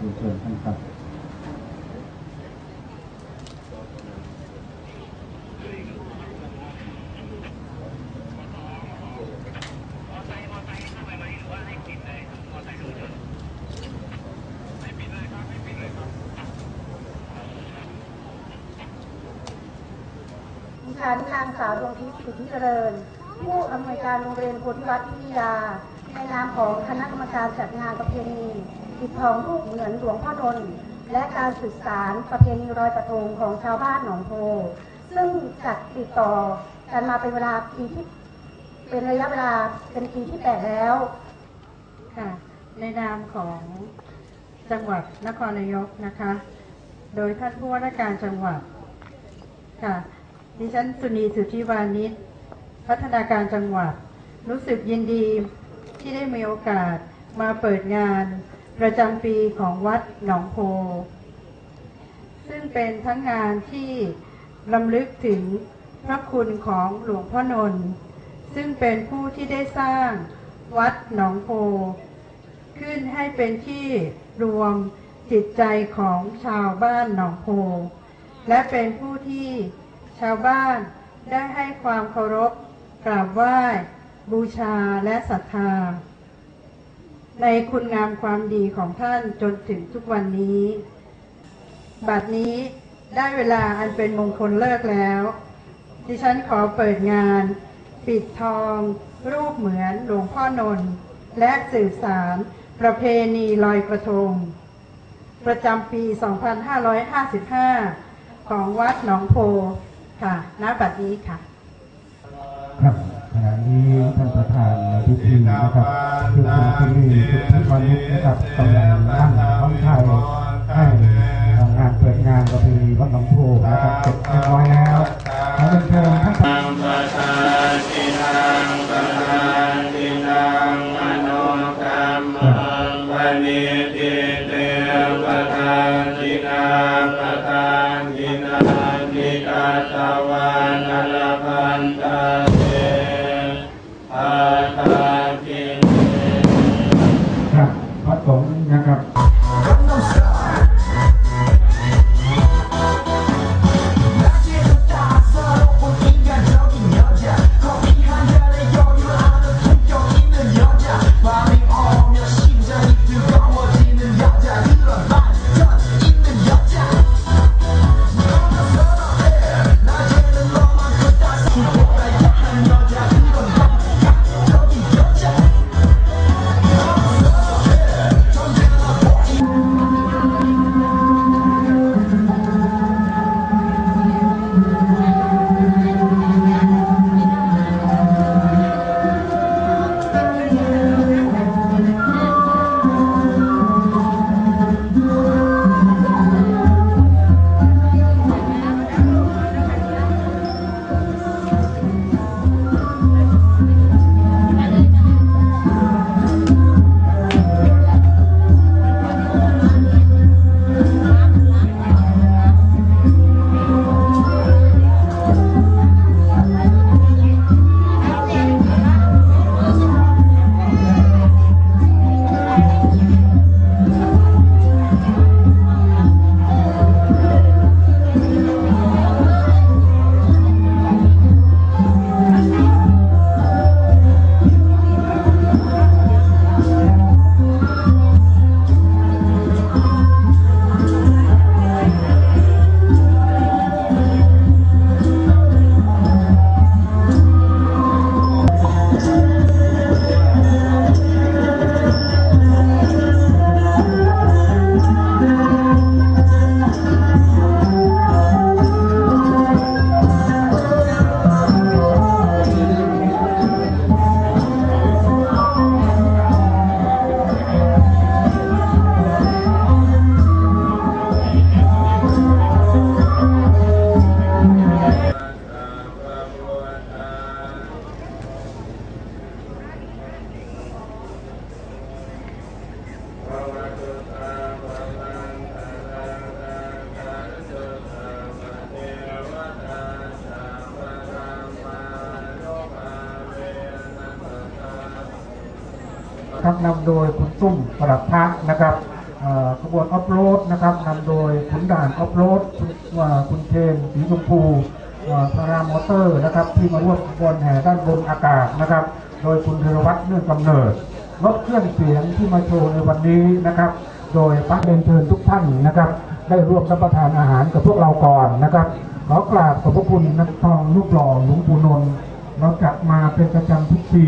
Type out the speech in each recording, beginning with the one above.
ขอข่าวเชิญท่านครับดิฉันนางสาวดวงทิพย์สุทธิเจริญ ผู้อำนวยการโรงเรียนโพธิวัฒน์วิทยาในนามของคณะกรรมการจัดงานประเพณี ปิดทองรูปเหมือนหลวงพ่อดลและการสืบสารประเพณีรอยกระทงของชาวบ้านหนองโพ ซึ่งจัดติดต่อกันมาเป็นเวลาปีที่เป็นระยะเวลาเป็นปีที่แปดแล้วค่ะในนามของจังหวัดนครนายกนะคะ โดยท่านผู้ว่าราชการจังหวัดค่ะดิฉันสุนีสุทธิวานิชพัฒนาการจังหวัด รู้สึกยินดีที่ได้มีโอกาสมาเปิดงาน ประจำปีของวัดหนองโพ ซึ่งเป็นทั้งงานที่ลำลึกถึงพระคุณของหลวงพ่อนนท์ซึ่งเป็นผู้ที่ได้สร้างวัดหนองโพ ขึ้นให้เป็นที่รวมจิตใจของชาวบ้านหนองโพ และเป็นผู้ที่ชาวบ้านได้ให้ความเคารพกราบไหว้บูชาและศรัทธา ในคุณงามความดีของท่านจนถึงทุกวันนี้ บัดนี้ได้เวลาอันเป็นมงคลเลิกแล้ว ดิฉันขอเปิดงาน ปิดทอง รูปเหมือนหลวงพ่อนนท์และสื่อสาร ประเพณีลอยกระทง ประจำปี 2555 ของวัดหนองโพค่ะณบัดนี้ค่ะ ครับ ณะนี้ท่านประธานในพิธีนะครับคือคุณคุณีสุทธิวานิชนะครับกำลังนั่งท้องไทยให้งานเปิดงานประเพณีวัดหนองโพนะครับเสร็จเรียบร้อยแล้วขอเชิญท่านปรรมังปณิติเตปทานตินาติกาตวานลพันตา นสีชมพูพารามอเตอร์นะครับ ที่มาร่วมขบวนแห่ด้านบนอากาศนะครับ โดยคุณธีรวัตรเนื่องกำเนิดรถเครื่องเสียงที่มาโชว์ในวันนี้นะครับ โดยพระเรียนเชิญทุกท่านนะครับ ได้ร่วมรับประทานอาหารกับพวกเราก่อนนะครับ ขอกราบขอบพระคุณนักทองรูปหล่อหลวงปู่นนท์เราจัดมาเป็นประจำทุกปี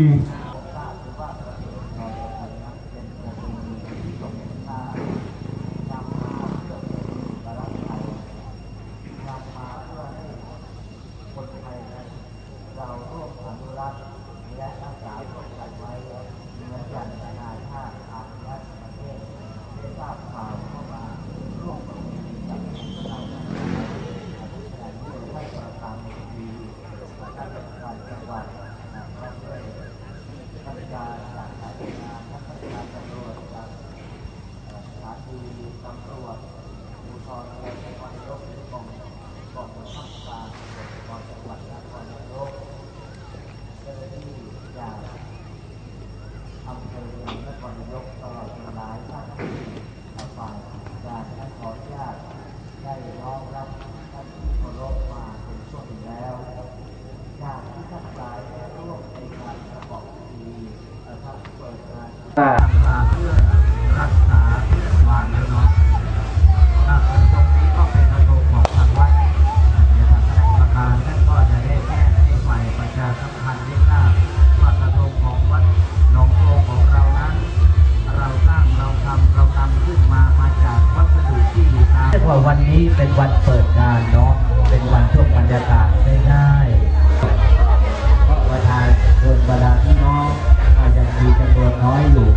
ว่าวันนี้เป็นวันเปิดงานเนาะ เป็นวันช่วงบรรยากาศง่ายๆเพราะประธานบนบรรดาพี่น้องอาจจะมีจำนวนน้อยอยู่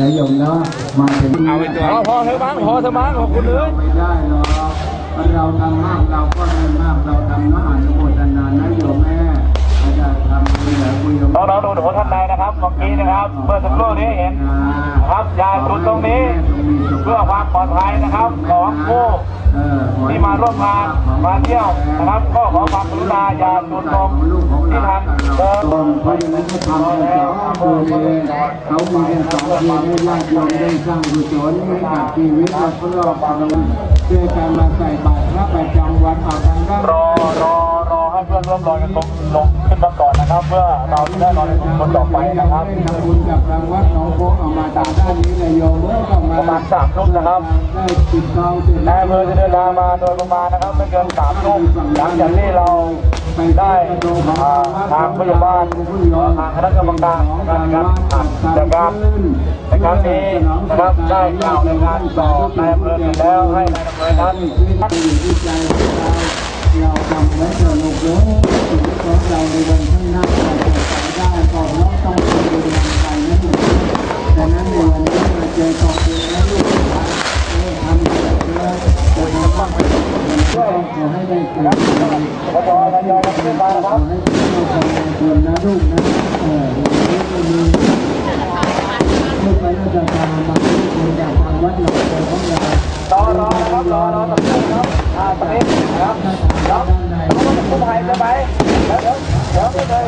นายโยมเนาะมาถึงเอาไปตัวพอเธอบ้างพอเธอบ้างขอบคุณเลยไม่ได้หรอกเราทำมากเราก็ได้มากเราทำน้อยอนุโมทนานายโยมแม่ อาจารย์ทำดีเหลือคุณน้องๆหนูท่านใดนะครับเมื่อกี้นะครับเมื่อสักครู่นี้เห็นครับยาจุดตรงนี้ เพื่อความปลอดภัยนะครับของผู้ที่มาร่วมงานมาเที่ยวนะครับ ก็ขอความกรุณาอย่าจุดตรงที่ทางเดินเพราะอนั้นก็ทำให้สองอำเภอเลยเขามีแค่สองเพียงให้ญาติโยมได้สร้างกุศลให้กับชีวิตและครอบครัวด้วยการมาใส่บาตรพระประจำวันออกทางด้านรอรอรอให้เพื่อนร่วมลอยกันลงลง มาก่อนนะครับเพื่อเราจะได้นอนในกลุ่มคนต่อไปนะครับทำบุญกับทางวัดหนองโคกออกมาทางด้านนี้เลยโยมเมื่อก็มาประมาณสามทุ่มนะครับได้ติดทองติดนายอำเภอจะเดินทางมาโดยประมาณนะครับไม่เกินสามทุ่มหลังจากที่เราได้ทางพยาบาลทางคณะกรรมการนการจัดการในครั้งนี้นะครับได้กล่าวในงานต่อนายอำเภอแล้วให้นายอำเภอนั้นที่ใจของ เราทำไว้สนุกเลยชีวิตของเราในวันข้างหน้าเราจะไปได้ก่อนเราต้องเป็นกำลังใจนั่นดังนั้นในวันนี้มาเจอขอบคุณและลูกหลานทำเพื่อจะทำบ้างขอให้ได้เกิดขึ้นขอรายงานขึ้นมานะคขรัอบให้ทุกคนคนนะลูกนะเออวันนี้ลูกไปน่าจะตามมาทุกคนจากทางวัดหลวงพ่อของเรารอรอครับรอรอตรงนี้นะครับอ่าตรงนี้นะครับ ยวเขาต้องกู้ภัยใช่ไหมเดี๋ยวเดี๋ยวเดี๋ยวไม่เลย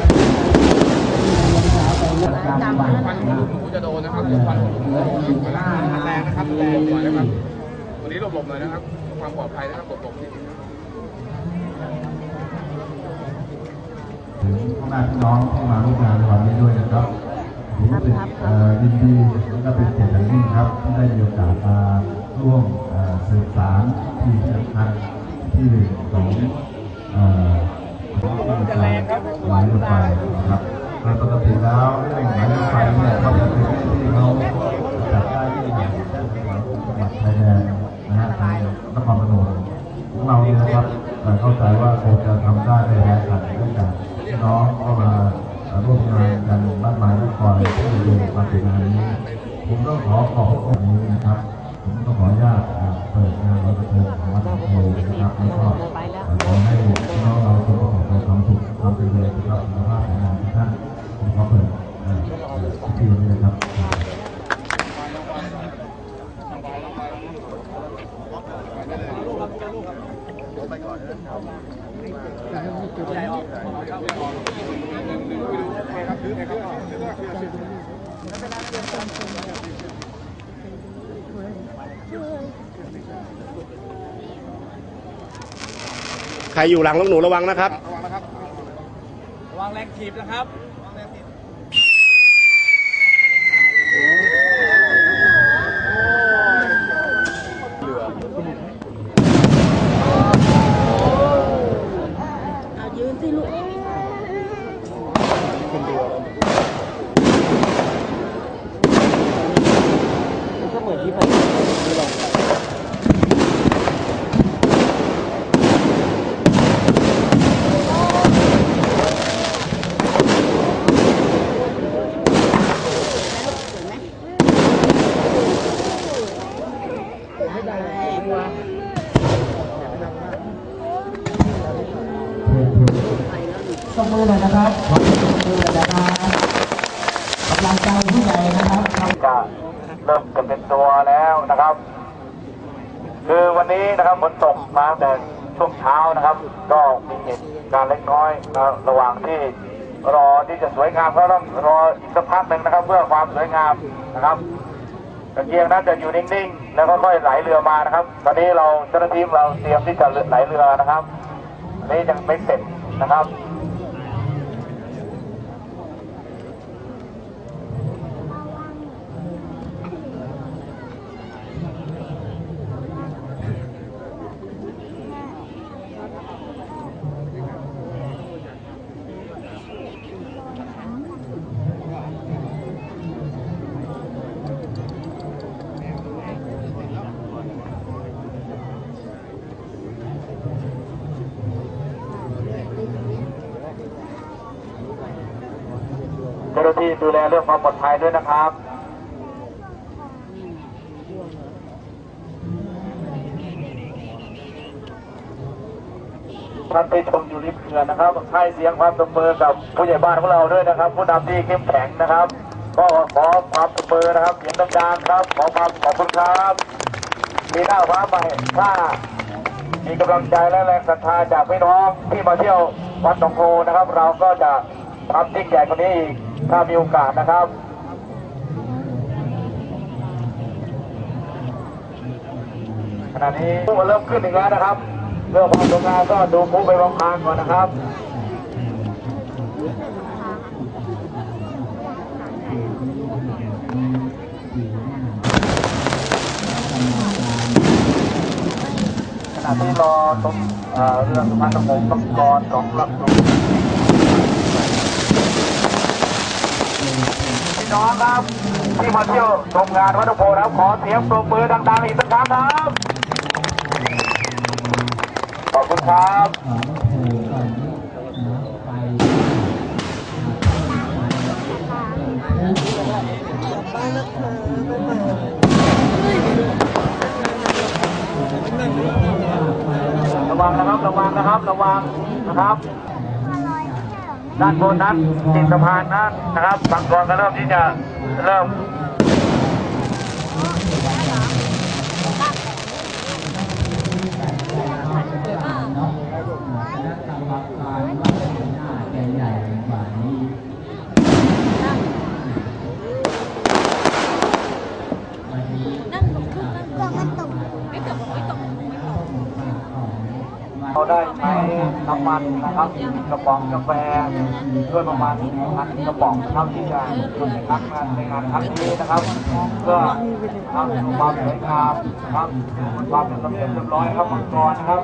จะโดนนะครับควันแรงนะครับแรงหน่อยนะครับ วันนี้หลบๆหน่อยนะครับ ความปลอดภัยนะครับหลบๆนิดนึงพ่อแม่พี่น้องที่มาร่วมงานในวันนี้ด้วยนะครับผมรู้สึกเอ่อยินดีและเป็นเกียรติอย่างยิ่งครับ ที่ได้มีโอกาสมาร่วมสืบสารที่สำคัญ ที่หนึ่งของเอ่อของที่การหมายรถไฟนะครับโดยปกติแล้วเรื่องหมายรถไฟเนี่ยก็จะเป็นเรื่องที่เขาจัดได้ที่จังหวัดชายแดนนะฮะทางนครพนมของเราเนี่ยนะครับเข้าใจว่าคงจะทำได้ไม่แพ้กันเนื่องจากน้องก็มาเอ่อร่วมงานกันมากมายและคอยที่ดูมาถึงงานนี้ผมต้องขอขอบพระคุณนี้นะครับ ผมต้องขออนุญาตเอ่อเปิดงานลอยกระทงของวัดหนองโพนะครับแล้วก็เอ่อขอให้พี่น้องเราจงประสบความสุขความเจริญนะครับสุขภาพแข็งแรงทุกท่านผมขอเปิดเอ่อพิธีนี้นะครับ ใครอยู่หลังลูกหนูระวังนะครับ ระวังแรงถีบนะครับ ตบมือหน่อยนะครับขอตบมือหน่อยนะครับกำลังใจผู้ใหญ่นะครับ จะเริ่มจะเป็นตัวแล้วนะครับ คือวันนี้นะครับฝนตกมาตั้งแต่ช่วงเช้านะครับ ก็มีเหตุการณ์เล็ก นะระหว่างที่รอที่จะสวยงามก็ต้องรออีกสักพักหนึ่งนะครับ เพื่อความสวยงามนะครับตะเกียงนั้นจะอยู่นิ่งๆ แล้วค่อยๆไหลเรือมานะครับ ตอนนี้เราเจ้าหน้าที่เราเตรียมที่จะไหลเรือนะครับนี่ยังไม่เสร็จนะครับ เรื่องความปลอดภัยด้วยนะครับท่านไปชมอยู่ริมเขื่อนนะครับให้เสียงความตบมือกับผู้ใหญ่บ้านของเราด้วยนะครับ ผู้นำที่เข้มแข็งนะครับ ก็ขอความตบมือนะครับเสียงดังๆครับ ขอความขอบคุณครับมีหน้าฟ้าใหม่ถ้ามีกำลังใจและแรงศรัทธาจากพี่น้องที่มาเที่ยววัดหนองโพนะครับ เราก็จะทำยิ่งใหญ่กว่านี้อีก ถ้ามีโอกาสนะครับขณะนี้ผู้มาเริ่มขึ้นอีกแล้วนะครับเรื่องความสวยงามก็ดูผู้ไปบางทางก่อนนะครับขณะที่รอตรงเอ่อเรือสุพรรณหงส์ลำกรของลำดูพี่ น้องครับที่มาเที่ยวชมงานวัดหลวงโพนะครับขอเสียงปรบมือดังๆอีกสักครั้งครับขอบคุณครับระวังนะครับระวังนะครับระวังนะครับ ด้านบนนั้นติดสะพานนั้นนะครับบางกรก็เริ่มที่จะเริ่ม น้ำมันนะครับกระป๋องกาแฟด้วยประมาณพันกระป๋องเท่าที่จะจุดในครั้งงานในงานครั้งนี้นะครับเพื่อทำความสวยงามครับความเป็นระเบียบเรียบร้อยครับมังกรนะครับ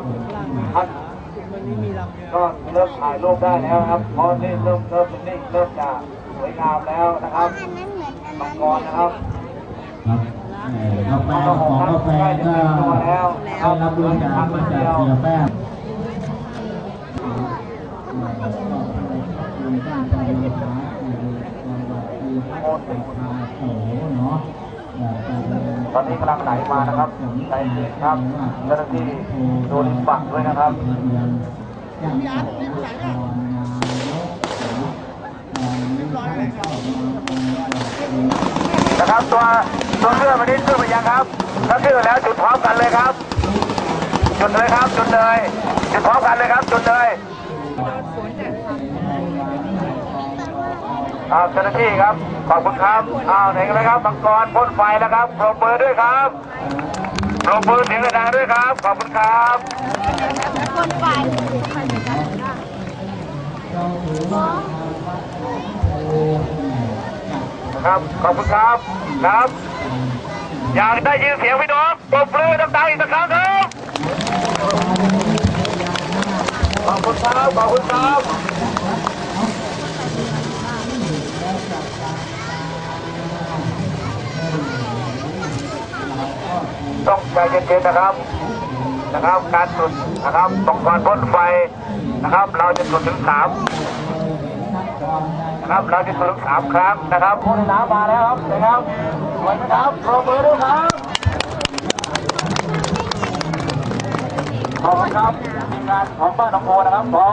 ท่านก็เริ่มถ่ายรูปได้แล้วครับเพราะนี่เริ่มเริ่มนี่เริ่มจะสวยงามแล้วนะครับมังกรนะครับกาแฟของกาแฟก็ได้รับบริจาคมาจากเสียแป้งโอ้เนาะ ตอนนี้กำลังไหลมานะครับใจเย็นครับเจ้าหน้าที่ดูริมฝั่งด้วยนะครับนะครับตัวตัวเครื่องวันนี้ขึ้นไปยังครับถ้าขึ้นไปแล้วจุดพร้อมกันเลยครับ จุดเลยครับจุดเลยจุดพร้อมกันเลยครับจุดเลย อ้าวเจ้าหน้าที่ครับ ขอบคุณครับอ้าวเห็นไหมครับมังกรพ่นไฟแล้วครับปรบมือด้วยครับปรบมือเสียงดังด้วยครับ ขอบคุณครับคนไปครับขอบคุณครับครับ อยากได้ยินเสียงพี่น้องปรบมือดังๆอีกสักครั้งครับขอบคุณครับขอบคุณครับ ต้องใจเย็นๆนะครับ นะครับ การจุดนะครับต้องก่อนพ่นไฟนะครับ เราจะจุดถึงสามนะครับ เราจะจุดถึงสามครั้งนะครับพ่นน้ำมาแล้วครับนะครับสวยไหมครับรบมือด้วยครับขอบคุณครับทีมงานของบ้านหนองโพนะครับขอ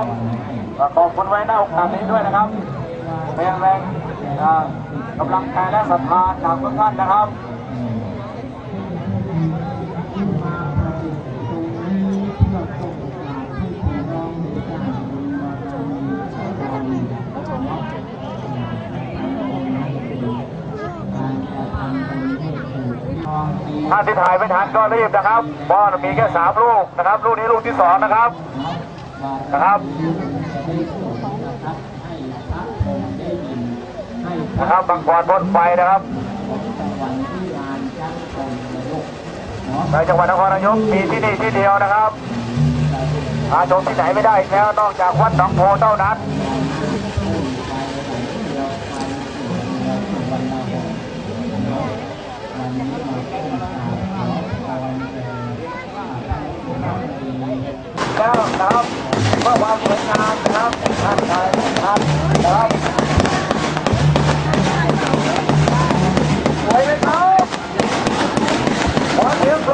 ขอบคุณไว้หน้าโอกาสนี้ด้วยนะครับเป็นแรงกำลังใจและศรัทธาจากทุกท่านนะครับ ถ้าที่ถ่ายไม่ทันก็รีบนะครับเพราะมีแค่สามลูกนะครับ ลูกนี้ลูกที่สองนะครับ นะครับ นะครับบางกรพ่นไฟนะครับ ในจังหวัดนครนายกมีที่นี่ที่เดียวนะครับหาชมที่ไหนไม่ได้แล้วนอกจากวัดหนองโพเท่านั้นแล้วนะครับเพื่อความสวยงามนะครับท่านใดท่านนะครับสวยไหมครับ งปมื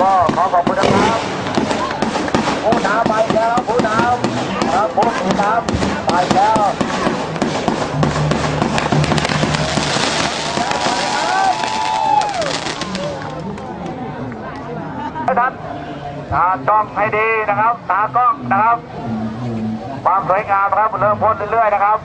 บอขอบคุนะผู้นำไปแล้วผู้นำครัผู้นำไปแล้วท่านตาต้องให้ดีนะครับ ตากล้องนะครับ ความสวยงามนะครับเริ่มพ้นเรื่อยๆนะครับ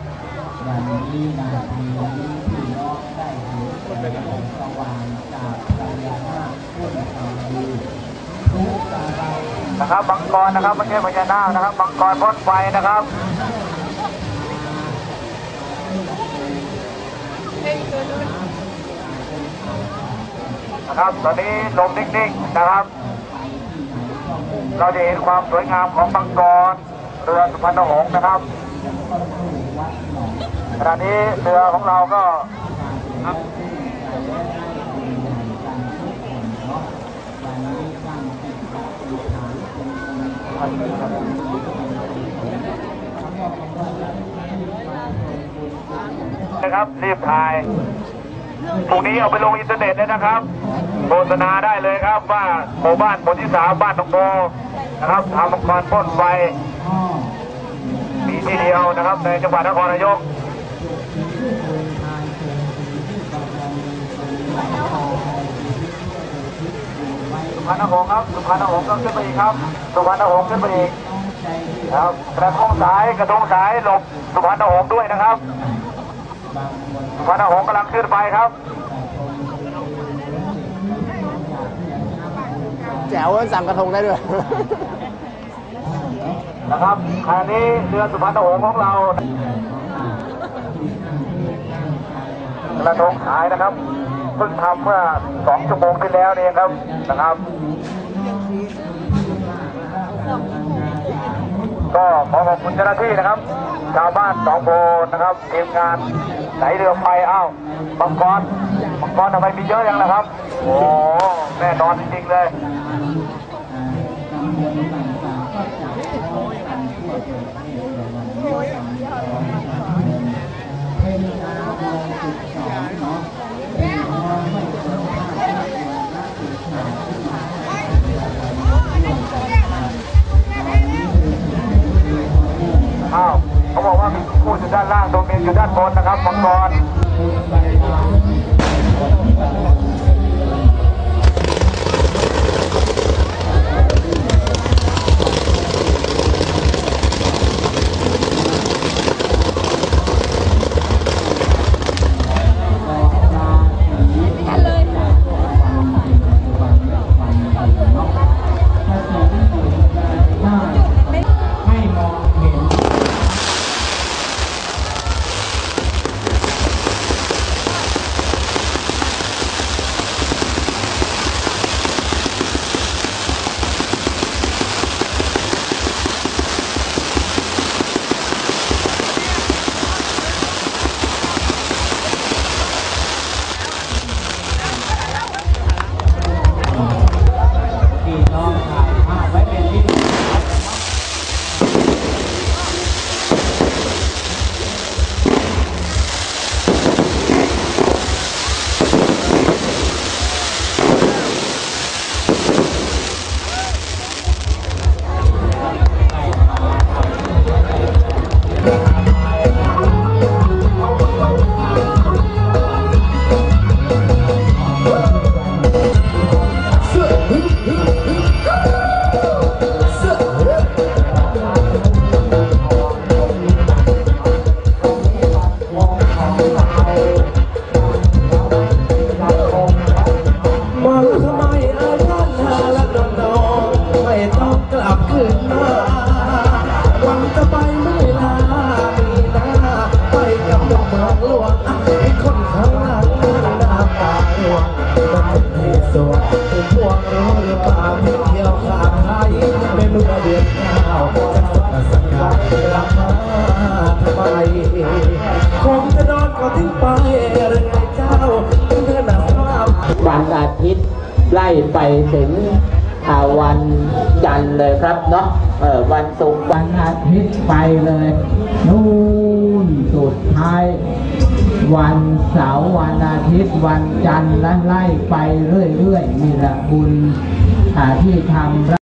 นะครับมังกรนะครับไม่ใช่พญานาคนะครับมังกรพ่นไฟนะครับนะครับตอนนี้ลมนิ่งๆนะครับ เราจะเห็นความสวยงามของมังกรเรือสุพรรณหงส์นะครับขณะนี้เรือของเราก็ นะครับรีบถ่ายพรุ่งนี้เอาไปลงอินเทอร์เน็ตเลยนะครับโฆษณาได้เลยครับว่าหมู่บ้านหมู่ที่สามบ้านตงโมนะครับทำมังกรพ่นไฟมีที่เดียวนะครับ ในจังหวัดนครนายก พรรณหงส์ครับสุพรรณหงส์ก็ขึ้นไปอีกครับสุพรรณหงส์ขึ้นไปอีกครับกระทงสายกระทงสายหลบสุพรรณหงส์ด้วยนะครับสุพรรณหงส์กำลังขึ้นไปครับแจ๋วสั่งกระทงได้ด้วยนะครับขณะนี้เรือสุพรรณหงส์ของเรากระทงขายนะครับ เพิ่งทำเมื่อสองชั่วโมงที่แล้วนี่เองครับนะครับ ก็ขอขอบคุณเจ้าหน้าที่นะครับ ชาวบ้านสองโพนะครับทีมงานไหนเรือไฟเอ้ามังกรมังกรทำไมมีเยอะอย่างนะครับ โอ้แน่นอนจริงๆเลย อยู่ด้านบนนะครับมังกร อาทิตย์ไล่ไปถึงวันจันทร์เลยครับเนาะเออวันศุกร์วันอาทิตย์ไปเลยนู่นสุดท้าย วันเสาร์วันอาทิตย์วันจันทร์และไล่ไปเรื่อยๆนี่แหละบุญอ่าที่ทำ